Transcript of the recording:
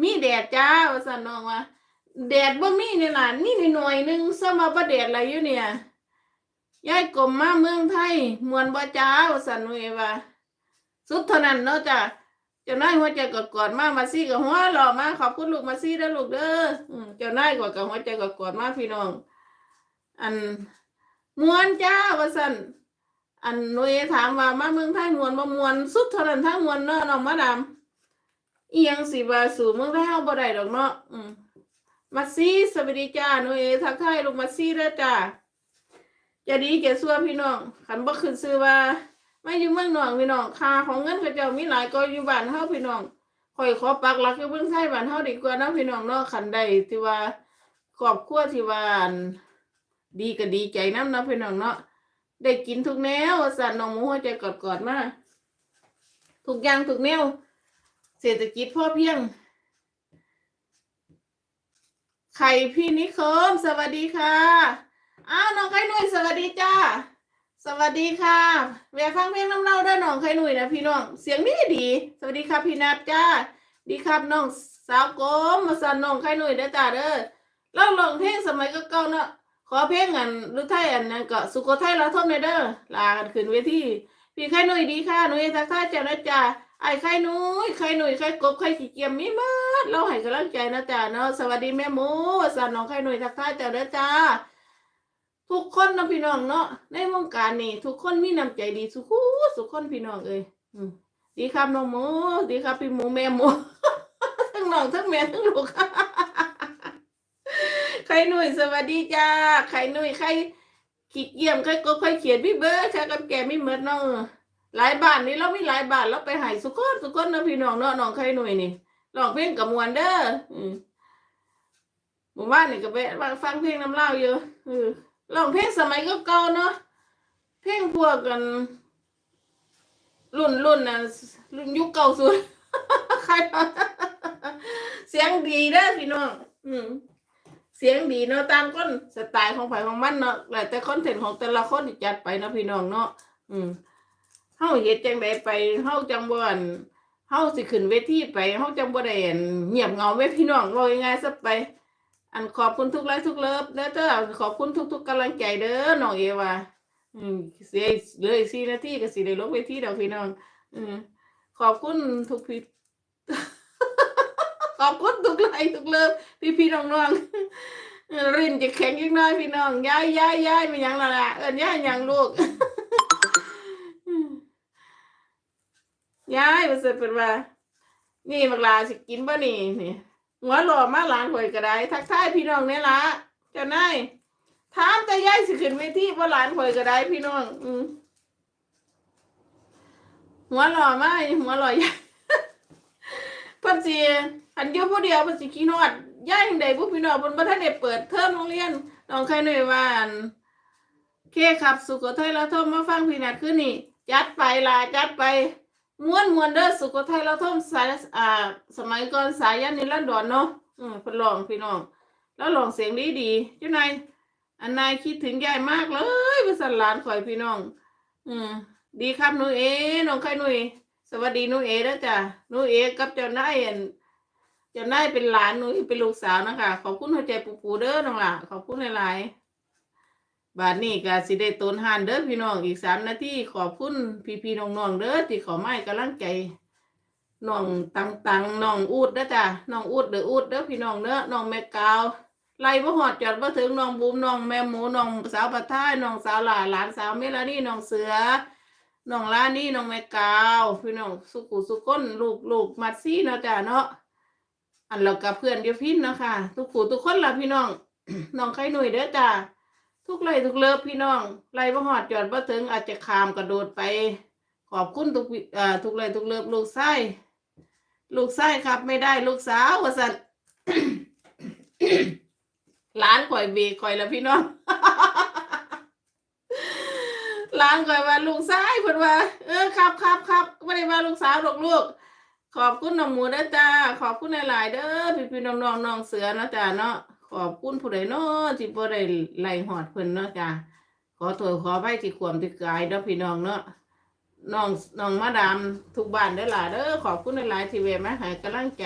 มีแดดจ้าว่าสันน้องว่าแดดบ่มีนี่ล่ะนี่หน่อยหนึงซะมาบ่แดดอะไรอยู่เนี่ยยายกลมมาเมืองไทยมวนบ่จ้าว่าสันนุ่ยว่าสุดเท่านั้นเนาะจ้ะเจ้านายหัวใจกอดกอดๆมามาซี่กับหัวหล่อมาขอบคุณลูกมาซี่เด้อลูกเด้อเจ้านายกอดกับหัวใจกอดกอดๆมาพี่น้อง อันมวนจ้าว่าสันอันนุ่ยถามว่ามาเมืองไทยมวนบ่มวนสุดเท่านั้นทั้งมวนเนาะน้องมาดาม อียังสิว่าสู่เมืองไทยเฮาบ่ได้ดอกเนาะอืมมาซี่สวัสดีจ้าหนุ่ยทักทายลูกมาซี่เด้อจ้าจะดีแก่ซัวพี่น้องคันบ่ขึ้นชื่อว่าไม่อยู่เมืองนอกพี่น้องค่าของเงินเขาเจ้ามีหลายก็อยู่บ้านเฮาพี่น้องข่อยขอปักหลักอยู่เมืองไทยบ้านเฮาดีกว่านะพี่น้องเนาะคันใดที่ว่าครอบครัวที่ว่านดีก็ดีใจน้ำเนาะพี่น้องเนาะได้กินทุกแนวสั่นน้องหมูหัวใจกอดๆมาทุกอย่างทุกแนว เศรษฐกิจพอเพียง ไข่พี่นิคม สวัสดีค่ะ อ้าวน้องไข่นุ่ยสวัสดีจ้า สวัสดีค่ะแวะฟังเพลงน้ำเล่าด้วยน้องไข่หนุ่ยนะพี่น้อง เสียงดีดี สวัสดีครับพี่นัทจ้า ดีครับน้องสาวกมมาสั่นน้องไข่หนุ่ยเด้จ้าเด้อเล่าลองเพลงสมัยก็เก่าเนาะขอเพลงอันหรือไทยอันนั้นก็สุโขทัยเราทมในเด้อลากันขึ้นเวทีพี่ไข่หนุ่ยดีค่ะหนุ่ยทักทายเจ้านะจ้า ไอ้ไข่หนุ่ยไข่หนุ่ยไข่กบไข่ขี้เกียจมีมากเราให้กำลังใจนะจ้าเนาะสวัสดีแม่หมูสั่นน้องไข่หนุ่ยทักทายเจ้าเด้อจ้าทุกคนนะพี่น้องเนาะในวงการนี่ทุกคนมีน้ำใจดีสุขุสุกคนพี่น้องเอ้ยดีครับน้องหมูดีครับพี่หมูแม่หมูทั้งน้องทั้งแม่ทั้งลูกใครหนุ่ยสวัสดีจ้าใครหนุ่ยใครขี้เกียจใครกบใครเขียนพี่เบิร์ดใครกับแกไม่เหมือนเนาะ หลายบ้านนี่เรามีหลายบ้านเราไปหายสุกคนสุกคนนะพี่น้องเนาะน้องใครหนุ่ยนี่ร้องเพลงกับมวนเด้อหมู่บ้านนี่ก็ไปฟังเพลงน้ำเล่าอยู่เออร้องเพลงสมัยก็เก่าเนาะเพลงพวกกัน รุ่นรุ่นนะรุ่นยุคเก่าสุดใครวะเสียงดีเด้อพี่น้องอืมเสียงดีเนาะตามคนสไตล์ของไผของมันเนาะแต่คอนเทนต์ของแต่ละคนจัดไปเนาะพี่น้องเนาะอืมาเฮ็ดจังไดไปเฮาจังบ่อันเฮาสิขึ้นเวทีไปเฮาจังบ่ได้อั่นเงียบเงาไว้พี่น้องว่าง่ายๆซะไป อันขอบคุณทุกไลค์ทุกเลิฟเด้อเด้อขอบคุณทุก ๆกำลังใจเด้อน้องเอว่าอืมเสียเลยสี่นาทีก็สิได้ลงเวทีดอกพี่น้อง อืมขอบคุณทุกพี่ขอบคุณทุกไลค์ทุกเลิฟพี่พี่น้องๆเออรินจะแข็งยังน้อยพี่น้องย้ายย้ายย้ายไม่ยังละล่ะเอิ้นย้ายยังลูก ยายมันจเป็นว่า นี่บักลาสิกินบ่นี่นี่หัวหล่อมาหลานข่อยก็ได้ ทักทายพี่น้องเนี่ยละเจ้านายถามแต่ยายสิขึ้นเวทีบ่หลานข่อยก็ได้พี่น้อง อืมหัวหล่อมาหัวหล่อยายเพิ่นสิอันเดียวผู้เดียวเพิ่นสิขี้นอดยายจังใดผู้พี่น้องเพิ่นบ่ทันได้เปิดเทอมโรงเรียนน้องใครหน่อยว่าอันเคครับสุโขทัยเราโทมมาฟังพี่นัดคืนนี้จัดไปล่ะจัดไป ม้วนมวนเด้อสุโขทัยเราท่อมสายอ่า สมัยก่อนสายยันนิรันดรเนาะอืมพิ่น้องพี่น้อง แล้วร้องเสียงดีดีเจ้านายอันนายคิดถึงยายมากเลยเป็นสันหลานข่อยพี่น้อง อืมดีครับหนูเอน้องไข่หนุ่ยสวัสดีหนูเอเด้อจ้ะหนูเอกับเจ้านายอันเจ้านายเป็นหลานหนูเป็นลูกสาวนะคะขอบคุณหัวใจปูปูๆเด้อน้องล่ะขอบคุณหลายๆ บาดนี้ก็สิได้ตนหานเด้อพี่น้องอีกสามนาทีขอบคุณพี่ๆน้องๆเด้อที่ขอไม้กำลังใจน้องตังตังน้องอูดเด้อจ้ะน้องอูดเด้ออูดเด้อพี่น้องเด้อน้องแม่กาวไล่บ่หอดจอดบ่ถึงน้องบูมน้องแม่หมูน้องสาวปะท้ายน้องสาวหลาหลานสาวเมลานี่น้องเสือน้องลานี่น้องแม่กาวพี่น้องสุกุสุก้นลูกลูกมัดซี่เนาะจ้ะเนาะอันเรากับเพื่อนเดียวพินเนาะค่ะทุกผู้ทุกคนล่ะพี่น้องน้องไข่หนุ่ยเด้อจ้ะ ทุกไล่ทุกเลิฟพี่น้องไล่บ่หอดจอดบ่ถึงอาจจะขามกระโดดไป ขอบคุณทุกอ่อทุกไล่ทุกเลิฟลูกไส้ลูกไส้ครับ ไม่ได้ลูกสาวว่าสันหลานข่อยเบรกข่อยแล้วพี่น้องหลานข่อยว่าลูกชายเพิ่นว่า เออครับครับครับไม่ได้ว่าลูกสาวหรอกลูก ขอบคุณน้องหมูเด้อจ้าขอบคุณหลายๆเด้อพี่พี่ๆน้องๆน้องเสือนะจ้าเนาะ ขอบคุณผู้ใดเนาะที่บ่ได้ไล่หอดเพิ่นเนาะจ้ะขอโทษขอไว้ที่ความที่กายเด้อพี่น้องเนาะน้องน้องมาดามทุกบ้านได้อล่ะเด้อขอบคุณหลายๆที่แวะมาให้กำลังใจ